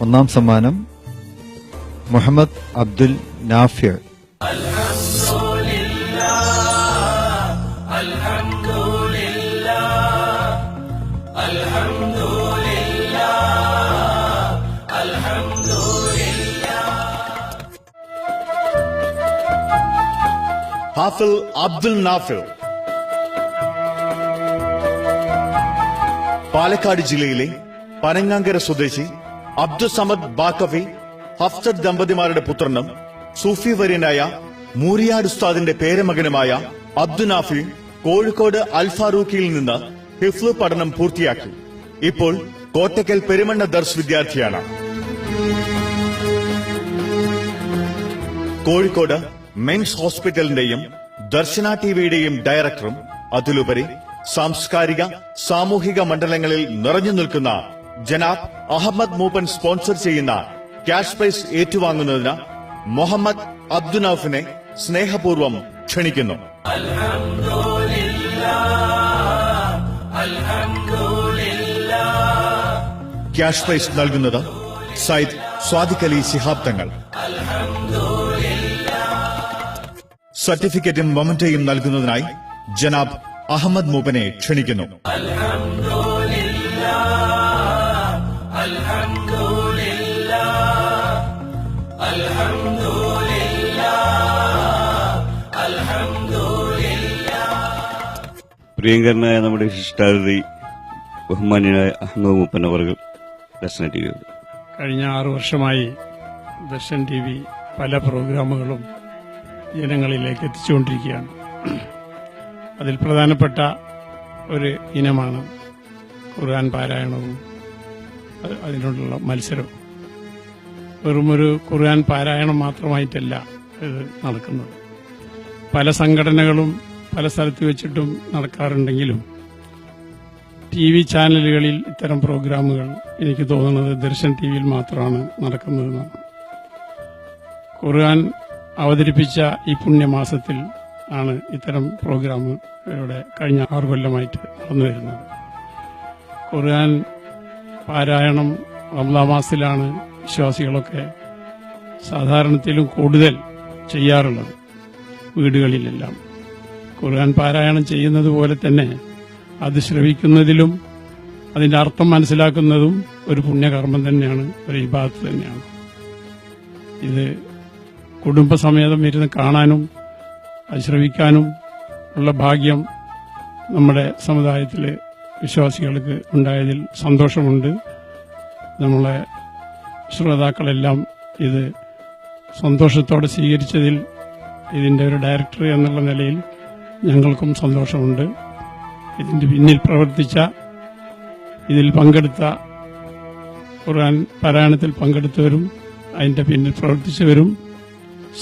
ഒന്നാം സമ്മാനം മുഹമ്മദ് അബ്ദുൽ നാഫിർ ഹാഫിൽ അബ്ദുൽ നാഫിൽ പാലക്കാട് ജില്ലയിലെ പനങ്ങാങ്കര സ്വദേശി അബ്ദുൽ സമദ് ബാക്കഫി ഹഫ്സത്ത് ദമ്പതിമാരുടെ പുത്രനും സൂഫി വര്യനായ മൂരിയാട് ഉസ്താദിന്റെ പേരമകനുമായ അബ്ദുനാഫി കോഴിക്കോട് അൽഫാറൂഖിയിൽ നിന്ന് ഹിഫ്ലു പഠനം പൂർത്തിയാക്കി. ഇപ്പോൾ കോട്ടക്കൽ പെരുമണ്ണ ദർസ് വിദ്യാർത്ഥിയാണ്. കോഴിക്കോട് മെൻസ് ഹോസ്പിറ്റലിന്റെയും ദർശന ടിവിയുടെയും ഡയറക്ടറും അതിലുപരി സാംസ്കാരിക സാമൂഹിക മണ്ഡലങ്ങളിൽ നിറഞ്ഞു നിൽക്കുന്ന ജനാബ് അഹമ്മദ് മൂപ്പൻ സ്പോൺസർ ചെയ്യുന്ന ക്യാഷ് പ്രൈസ് ഏറ്റുവാങ്ങുന്നതിന് മുഹമ്മദ് അബ്ദുനൌഫിനെ സ്നേഹപൂർവം ക്ഷണിക്കുന്നു. ക്യാഷ് പ്രൈസ് നൽകുന്നത് സയ്യിദ് സ്വാദിഖലി ശിഹാബ് തങ്ങൾ. സർട്ടിഫിക്കറ്റും മൊമന്റയും നൽകുന്നതിനായി ജനാബ് അഹമ്മദ് മൂപ്പനെ ക്ഷണിക്കുന്നു. പ്രിയങ്കരനായ നമ്മുടെ ശിഷ്ടാതിഥി ബഹുമാന്യനായ അഹമ്മദ് മൂപ്പൻ അവർ ദർശന ടി വി കഴിഞ്ഞ ആറു വർഷമായി ദർശൻ ടി വി പല പ്രോഗ്രാമുകളും ജനങ്ങളിലേക്ക് എത്തിച്ചുകൊണ്ടിരിക്കുകയാണ്. അതിൽ പ്രധാനപ്പെട്ട ഒരു ഇനമാണ് ഖുർആൻ പാരായണവും. അതിനുള്ള മത്സരവും വെറുമൊരു ഖുർആൻ പാരായണം മാത്രമായിട്ടല്ല ഇത് നടക്കുന്നത്. പല സംഘടനകളും പല സ്ഥലത്ത് വെച്ചിട്ടും നടക്കാറുണ്ടെങ്കിലും ടി വി ചാനലുകളിൽ ഇത്തരം പ്രോഗ്രാമുകൾ എനിക്ക് തോന്നുന്നത് ദർശൻ ടി വിയിൽ മാത്രമാണ് നടക്കുന്നതെന്നാണ്. ഖുർആൻ അവതരിപ്പിച്ച ഈ പുണ്യമാസത്തിൽ ആണ് ഇത്തരം പ്രോഗ്രാം ഇവിടെ കഴിഞ്ഞ ആറു കൊല്ലമായിട്ട് നടന്നു വരുന്നത്. ഖുർആൻ പാരായണം മാസത്തിലാണ് വിശ്വാസികളൊക്കെ സാധാരണത്തിലും കൂടുതൽ ചെയ്യാറുള്ളത് വീടുകളിലെല്ലാം. ഖുർആൻ പാരായണം ചെയ്യുന്നത് പോലെ തന്നെ അത് ശ്രവിക്കുന്നതിലും അതിന്റെ അർത്ഥം മനസ്സിലാക്കുന്നതും ഒരു പുണ്യകർമ്മം തന്നെയാണ് ഒരു ഇബാദത്ത് തന്നെയാണ്. ഇത് കുടുംബസമേതം ഇരുന്ന് കാണാനും അത് ഉള്ള ഭാഗ്യം നമ്മുടെ സമുദായത്തിലെ വിശ്വാസികൾക്ക് ഉണ്ടായതിൽ സന്തോഷമുണ്ട്. നമ്മളെ ശ്രോതാക്കളെല്ലാം ഇത് സന്തോഷത്തോടെ സ്വീകരിച്ചതിൽ ഇതിന്റെ ഒരു ഡയറക്ടർ എന്നുള്ള നിലയിൽ ഞങ്ങൾക്കും സന്തോഷമുണ്ട്. ഇതിന്റെ പിന്നിൽ പ്രവർത്തിച്ച ഇതിൽ പങ്കെടുത്ത ഖുർആൻ പാരായണത്തിൽ പങ്കെടുത്തവരും അതിന്റെ പിന്നിൽ പ്രവർത്തിച്ചവരും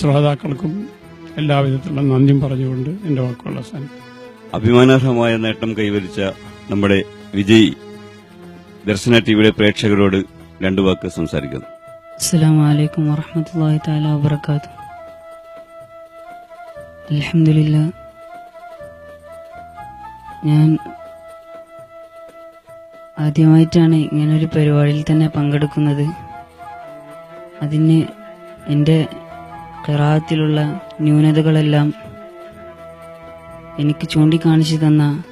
ശ്രോതാക്കൾക്കും എല്ലാവിധത്തിലുള്ള നന്ദിയും പറഞ്ഞുകൊണ്ട് എന്റെ വാക്കുകൾ അവസാനിക്കും അഭിമാനാർഹമായ നേട്ടം കൈവരിച്ച നമ്മുടെ വിജയ് ദർശന ടിവിയുടെ പ്രേക്ഷകരോട് രണ്ടു വാക്ക് സംസാരിക്കുന്നു. അസ്സാം വലൈക്കും വറഹമത്തല്ലാഹി താല വബർക്കാത്തു അലഹമില്ല ഞാൻ ആദ്യമായിട്ടാണ് ഇങ്ങനൊരു പരിപാടിയിൽ തന്നെ പങ്കെടുക്കുന്നത്. അതിന് എന്റെ കിറാത്തിലുള്ള ന്യൂനതകളെല്ലാം എനിക്ക് ചൂണ്ടിക്കാണിച്ചു തന്ന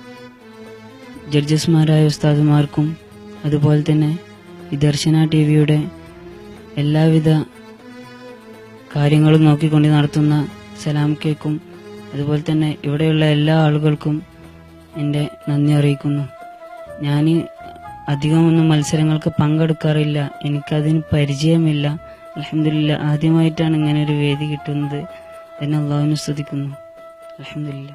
ജഡ്ജസ്മാരായ ഉസ്താദുമാർക്കും അതുപോലെ തന്നെ ഈ ദർശന ടി വിയുടെ എല്ലാവിധ കാര്യങ്ങളും നോക്കിക്കൊണ്ട് നടത്തുന്ന സലാം കേക്കും അതുപോലെ തന്നെ ഇവിടെയുള്ള എല്ലാ ആളുകൾക്കും എന്റെ നന്ദി അറിയിക്കുന്നു. ഞാൻ അധികമൊന്നും മത്സരങ്ങൾക്ക് പങ്കെടുക്കാറില്ല. എനിക്കതിന് പരിചയമില്ല. അലഹമില്ല ആദ്യമായിട്ടാണ് ഇങ്ങനെ ഒരു വേദി കിട്ടുന്നത്. എന്നെ അള്ളാഹുവിനെ സ്തുതിക്കുന്നു. അലഹമില്ല